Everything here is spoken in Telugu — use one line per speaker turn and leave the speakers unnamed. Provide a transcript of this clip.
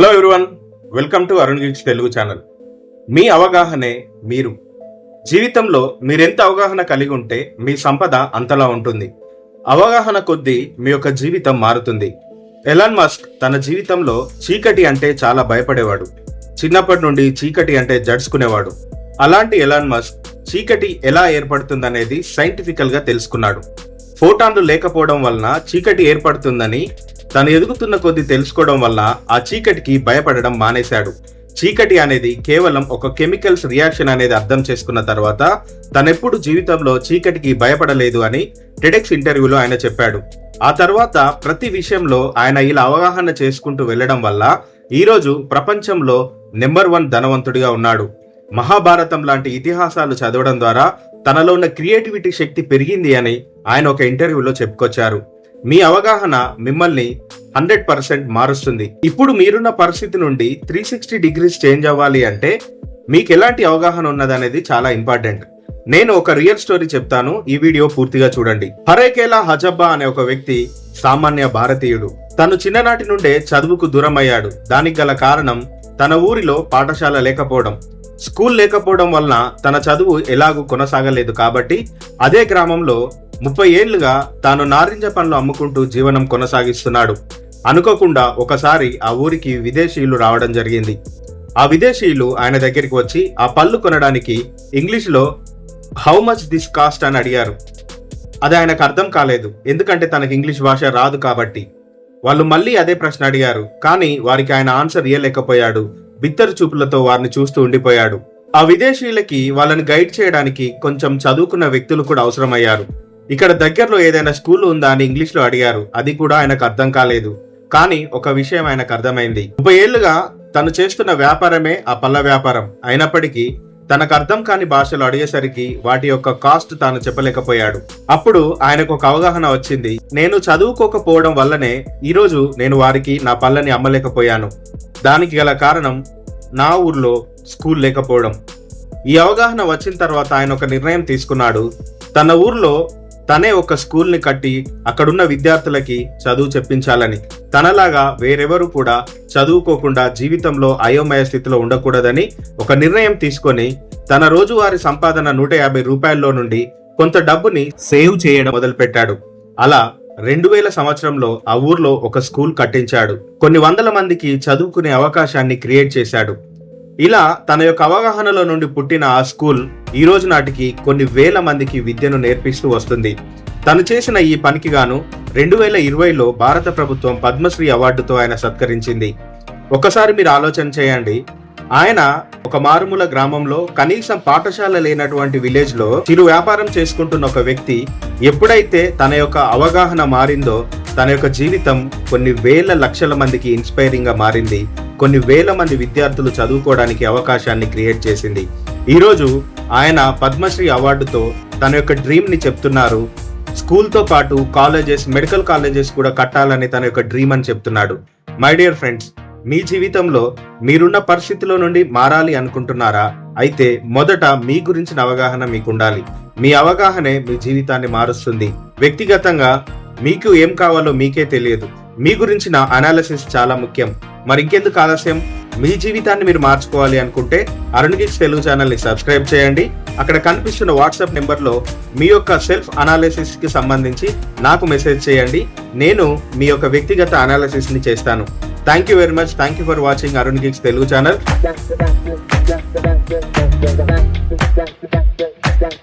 Hello everyone welcome to Arun geeks Telugu channel మీ అవగాహనే మీరు. జీవితంలో మీరెంత అవగాహన కలిగి ఉంటే మీ సంపద అంతలా ఉంటుంది. అవగాహన కొద్దీ మీ యొక్క జీవితం మారుతుంది. ఎలాన్ మస్క్ తన జీవితంలో చీకటి అంటే చాలా భయపడేవాడు. చిన్నప్పటి నుండి చీకటి అంటే జడ్చుకునేవాడు. అలాంటి ఎలాన్ మస్క్ చీకటి ఎలా ఏర్పడుతుందనేది సైంటిఫికల్గా తెలుసుకున్నాడు. ఫోటాన్లు లేకపోవడం వలన చీకటి ఏర్పడుతుందని తను ఎదుగుతున్న కొద్దీ తెలుసుకోవడం వల్ల ఆ చీకటికి భయపడడం మానేశాడు. చీకటి అనేది కేవలం ఒక కెమికల్స్ రియాక్షన్ అనేది అర్థం చేసుకున్న తర్వాత తనెప్పుడు జీవితంలో చీకటికి భయపడలేదు అని టెడెక్స్ ఇంటర్వ్యూలో ఆయన చెప్పాడు. ఆ తర్వాత ప్రతి విషయంలో ఆయన ఇలా అవగాహన చేసుకుంటూ వెళ్ళడం వల్ల ఈరోజు ప్రపంచంలో నెంబర్ వన్ ధనవంతుడిగా ఉన్నాడు. మహాభారతం లాంటి ఇతిహాసాలు చదవడం ద్వారా తనలో ఉన్న క్రియేటివిటీ శక్తి పెరిగింది అని ఆయన ఒక ఇంటర్వ్యూలో చెప్పుకొచ్చారు. మీ అవగాహన మిమ్మల్ని హండ్రెడ్ పర్సెంట్ మారుస్తుంది. ఇప్పుడు మీరున్న పరిస్థితి నుండి త్రీ సిక్స్టీ డిగ్రీస్ చేంజ్ అవ్వాలి అంటే మీకు ఎలాంటి అవగాహన ఉన్నదనేది చాలా ఇంపార్టెంట్ నేను ఒక రియల్ స్టోరీ చెప్తాను ఈ వీడియో పూర్తిగా చూడండి. హరేకేలా హజబ్బా అనే ఒక వ్యక్తి సామాన్య భారతీయుడు. తను చిన్ననాటి నుండే చదువుకు దూరం అయ్యాడు దానికి గల కారణం తన ఊరిలో పాఠశాల లేకపోవడం. స్కూల్ లేకపోవడం వలన తన చదువు ఎలాగూ కొనసాగలేదు కాబట్టి అదే గ్రామంలో ముప్పై ఏళ్ళుగా తాను నారింజ పండ్లు అమ్ముకుంటూ జీవనం కొనసాగిస్తున్నాడు. అనుకోకుండా ఒకసారి ఆ ఊరికి విదేశీయులు రావడం జరిగింది. ఆ విదేశీయులు ఆయన దగ్గరికి వచ్చి ఆ పళ్ళు కొనడానికి ఇంగ్లీష్లో హౌ మచ్ దిస్ కాస్ట్ అని అడిగారు. అది ఆయనకు అర్థం కాలేదు. ఎందుకంటే తనకు ఇంగ్లీష్ భాష రాదు కాబట్టి. వాళ్ళు మళ్ళీ అదే ప్రశ్న అడిగారు. కానీ వారికి ఆయన ఆన్సర్ ఇయ్యలేకపోయాడు. బిత్తరు చూపులతో వారిని చూస్తూ ఉండిపోయాడు. ఆ విదేశీయులకి వాళ్ళని గైడ్ చేయడానికి కొంచెం చదువుకున్న వ్యక్తులు కూడా అవసరమయ్యారు. ఇక్కడ దగ్గరలో ఏదైనా స్కూల్ ఉందా అని ఇంగ్లీష్లో అడిగారు. అది కూడా ఆయనకు అర్థం కాలేదు. కానీ ఒక విషయం ఆయనకు అర్థమైంది. ముప్పై ఏళ్ళుగా తను చేస్తున్న వ్యాపారమే ఆ పళ్ళ వ్యాపారం. అయినప్పటికీ తనకు అర్థం కాని భాషలు అడిగేసరికి వాటి యొక్క కాస్ట్ తాను చెప్పలేకపోయాడు. అప్పుడు ఆయనకు ఒక అవగాహన వచ్చింది. నేను చదువుకోకపోవడం వల్లనే ఈరోజు నేను వారికి నా పళ్ళని అమ్మలేకపోయాను. దానికి గల కారణం నా ఊర్లో స్కూల్ లేకపోవడం. ఈ అవగాహన వచ్చిన తర్వాత ఆయన ఒక నిర్ణయం తీసుకున్నాడు. తన ఊర్లో తనే ఒక స్కూల్ని కట్టి అక్కడున్న విద్యార్థులకి చదువు చెప్పించాలని. తనలాగా వేరెవరు కూడా చదువుకోకుండా జీవితంలో అయోమయ స్థితిలో ఉండకూడదని ఒక నిర్ణయం తీసుకొని తన రోజువారీ సంపాదన నూట యాభై రూపాయల్లో నుండి కొంత డబ్బుని సేవ్ చేయడం మొదలుపెట్టాడు. అలా రెండు వేల సంవత్సరంలో ఆ ఊర్లో ఒక స్కూల్ కట్టించాడు. కొన్ని వందల మందికి చదువుకునే అవకాశాన్ని క్రియేట్ చేశాడు. ఇలా తన యొక్క అవగాహనలో నుండి పుట్టిన ఆ స్కూల్ ఈ రోజు నాటికి కొన్ని వేల మందికి విద్యను నేర్పిస్తూ వస్తుంది. తను చేసిన ఈ పనికి గాను రెండు వేల ఇరవైలో భారత ప్రభుత్వం పద్మశ్రీ అవార్డుతో ఆయన సత్కరించింది. ఒకసారి మీరు ఆలోచన చేయండి. ఆయన ఒక మారుమూల గ్రామంలో కనీసం పాఠశాల లేనటువంటి విలేజ్లో చిరు వ్యాపారం చేసుకుంటున్న ఒక వ్యక్తి ఎప్పుడైతే తన యొక్క అవగాహన మారిందో తన యొక్క జీవితం కొన్ని వేల లక్షల మందికి ఇన్స్పైరింగ్గా మారింది. కొన్ని వేల మంది విద్యార్థులు చదువుకోవడానికి అవకాశాన్ని క్రియేట్ చేసింది. ఈరోజు ఆయన పద్మశ్రీ అవార్డుతో తన యొక్క డ్రీమ్ని చెప్తున్నారు. స్కూల్తో పాటు కాలేజెస్ మెడికల్ కాలేజెస్ కూడా కట్టాలని తన యొక్క డ్రీమ్ అని చెప్తున్నాడు. మై డియర్ ఫ్రెండ్స్ మీ జీవితంలో మీరున్న పరిస్థితిలో నుండి మారాలి అనుకుంటున్నారా? అయితే మొదట మీ గురించిన అవగాహన మీకు ఉండాలి మీ అవగాహనే మీ జీవితాన్ని మారుస్తుంది. వ్యక్తిగతంగా మీకు ఏం కావాలో మీకే తెలియదు. మీ గురించిన అనాలిసిస్ చాలా ముఖ్యం. మరి ఇంకెందుకు ఆలస్యం? మీ జీవితాన్ని మీరు మార్చుకోవాలి అనుకుంటే అరుణ్ గిక్స్ తెలుగు ఛానల్ని సబ్స్క్రైబ్ చేయండి. అక్కడ కనిపిస్తున్న వాట్సాప్ నెంబర్లో మీ యొక్క సెల్ఫ్ అనాలిసిస్కి సంబంధించి నాకు మెసేజ్ చేయండి. నేను మీ యొక్క వ్యక్తిగత అనాలిసిస్ని చేస్తాను. Thank you very much thank you for watching Arun geeks Telugu channel.